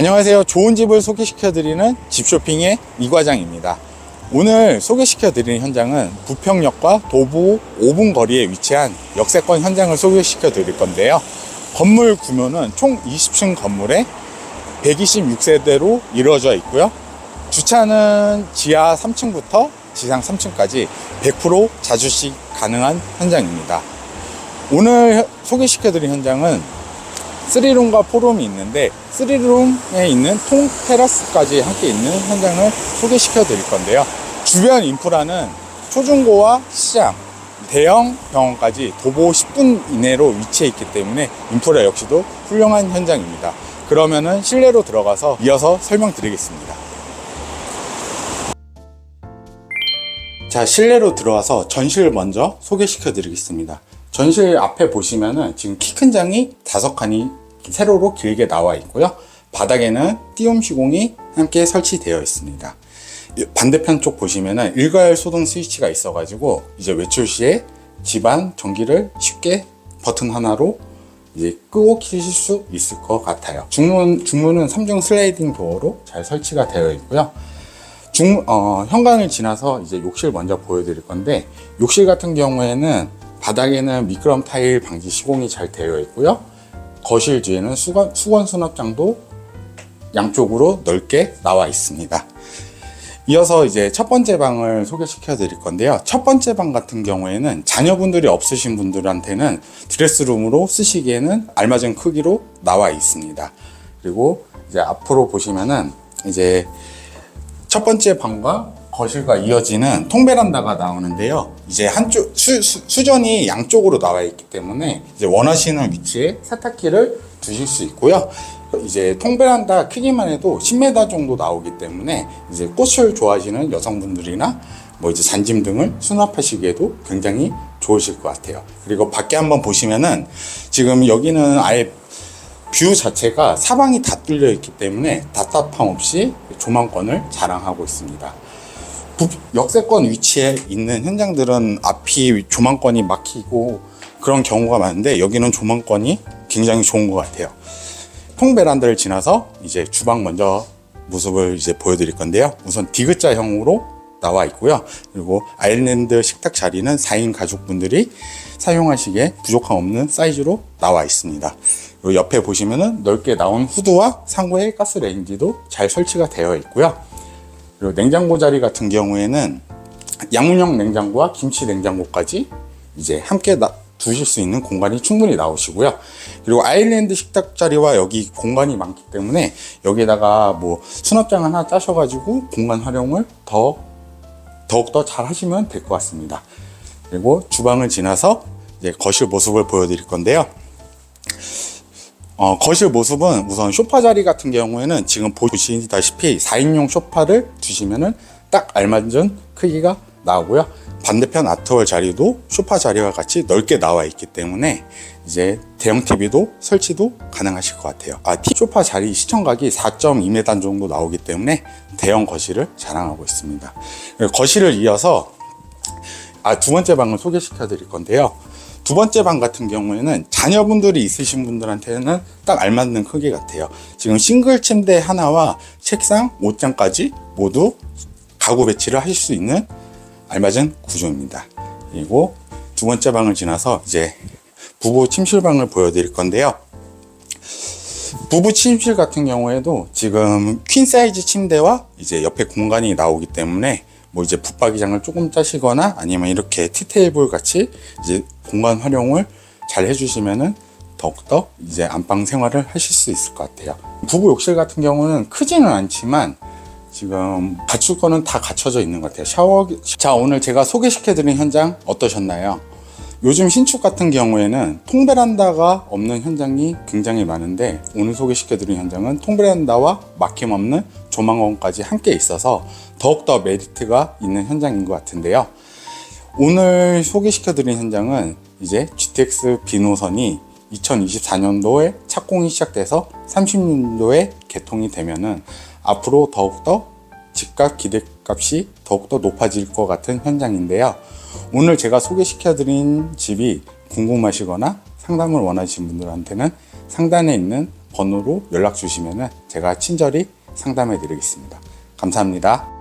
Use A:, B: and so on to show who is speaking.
A: 안녕하세요. 좋은 집을 소개시켜드리는 집쇼핑의 이과장입니다. 오늘 소개시켜드리는 현장은 부평역과 도보 5분 거리에 위치한 역세권 현장을 소개시켜드릴 건데요. 건물 규모는 총 20층 건물에 126세대로 이루어져 있고요. 주차는 지하 3층부터 지상 3층까지 100% 자주식 가능한 현장입니다. 오늘 소개시켜드린 현장은 3룸과 4룸이 있는데 3룸에 있는 통 테라스까지 함께 있는 현장을 소개시켜 드릴 건데요. 주변 인프라는 초중고와 시장, 대형 병원까지 도보 10분 이내로 위치해 있기 때문에 인프라 역시도 훌륭한 현장입니다. 그러면은 실내로 들어가서 이어서 설명드리겠습니다. 자, 실내로 들어와서 전실 먼저 소개시켜 드리겠습니다. 전실 앞에 보시면은 지금 키 큰 장이 다섯 칸이 세로로 길게 나와 있고요. 바닥에는 띄움 시공이 함께 설치되어 있습니다. 이 반대편 쪽 보시면은 일괄 소등 스위치가 있어가지고 이제 외출 시에 집안 전기를 쉽게 버튼 하나로 이제 끄고 켜실 수 있을 것 같아요. 중문, 중문은 3중 슬라이딩 도어로 잘 설치가 되어 있고요. 중, 어, 현관을 지나서 이제 욕실 먼저 보여드릴 건데, 욕실 같은 경우에는 바닥에는 미끄럼 타일 방지 시공이 잘 되어 있고요. 거실 뒤에는 수건, 수건 수납장도 양쪽으로 넓게 나와 있습니다. 이어서 이제 첫 번째 방을 소개시켜 드릴 건데요. 첫 번째 방 같은 경우에는 자녀분들이 없으신 분들한테는 드레스룸으로 쓰시기에는 알맞은 크기로 나와 있습니다. 그리고 이제 앞으로 보시면은 이제 첫 번째 방과 거실과 이어지는 통베란다가 나오는데요. 이제 한쪽 수, 수, 전이 양쪽으로 나와 있기 때문에 이제 원하시는 위치에 세탁기를 두실 수 있고요. 이제 통베란다 크기만 해도 10m 정도 나오기 때문에 이제 꽃을 좋아하시는 여성분들이나 뭐 이제 잔짐 등을 수납하시기에도 굉장히 좋으실 것 같아요. 그리고 밖에 한번 보시면은 지금 여기는 아예 뷰 자체가 사방이 다 뚫려 있기 때문에 답답함 없이 조망권을 자랑하고 있습니다. 부- 역세권 위치에 있는 현장들은 앞이 조망권이 막히고 그런 경우가 많은데 여기는 조망권이 굉장히 좋은 것 같아요. 통 베란다를 지나서 이제 주방 먼저 모습을 이제 보여드릴 건데요. 우선 디귿자형으로 나와 있고요. 그리고 아일랜드 식탁 자리는 4인 가족분들이 사용하시기에 부족함 없는 사이즈로 나와 있습니다. 그리고 옆에 보시면은 넓게 나온 후드와 상부에 가스레인지도 잘 설치가 되어 있고요. 그리고 냉장고 자리 같은 경우에는 양문형 냉장고와 김치 냉장고까지 이제 함께 나- 두실 수 있는 공간이 충분히 나오시고요. 그리고 아일랜드 식탁 자리와 여기 공간이 많기 때문에 여기다가 뭐 수납장 하나 짜셔가지고 공간 활용을 더 더욱더 잘 하시면 될 것 같습니다. 그리고 주방을 지나서 이제 거실 모습을 보여드릴 건데요. 어, 거실 모습은 우선 소파 자리 같은 경우에는 지금 보시다시피 4인용 소파를 두시면은 딱 알맞은 크기가 나오고요. 반대편 아트월 자리도 소파 자리와 같이 넓게 나와 있기 때문에 이제 대형 TV도 설치도 가능하실 것 같아요. 아, 소파 자리 시청각이 4.2m 정도 나오기 때문에 대형 거실을 자랑하고 있습니다. 거실을 이어서 아, 두 번째 방을 소개시켜 드릴 건데요. 두 번째 방 같은 경우에는 자녀분들이 있으신 분들한테는 딱 알맞는 크기 같아요. 지금 싱글 침대 하나와 책상, 옷장까지 모두 가구 배치를 하실 수 있는 알맞은 구조입니다. 그리고 두 번째 방을 지나서 이제 부부 침실방을 보여드릴 건데요. 부부 침실 같은 경우에도 지금 퀸 사이즈 침대와 이제 옆에 공간이 나오기 때문에 뭐 이제 붙박이장을 조금 짜시거나 아니면 이렇게 티테이블 같이 이제 공간 활용을 잘 해주시면은 더욱더 이제 안방 생활을 하실 수 있을 것 같아요. 부부 욕실 같은 경우는 크지는 않지만 지금 갖출 거는 다 갖춰져 있는 것 같아요. 샤워. 자, 오늘 제가 소개시켜드린 현장 어떠셨나요? 요즘 신축 같은 경우에는 통베란다가 없는 현장이 굉장히 많은데 오늘 소개시켜드린 현장은 통베란다와 막힘없는 조망원까지 함께 있어서 더욱더 메리트가 있는 현장인 것 같은데요. 오늘 소개시켜드린 현장은 이제 GTX 비노선이 2024년도에 착공이 시작돼서 30년도에 개통이 되면은 앞으로 더욱더 집값 기대값이 더욱더 높아질 것 같은 현장인데요. 오늘 제가 소개시켜드린 집이 궁금하시거나 상담을 원하시는 분들한테는 상단에 있는 번호로 연락 주시면 제가 친절히 상담해 드리겠습니다. 감사합니다.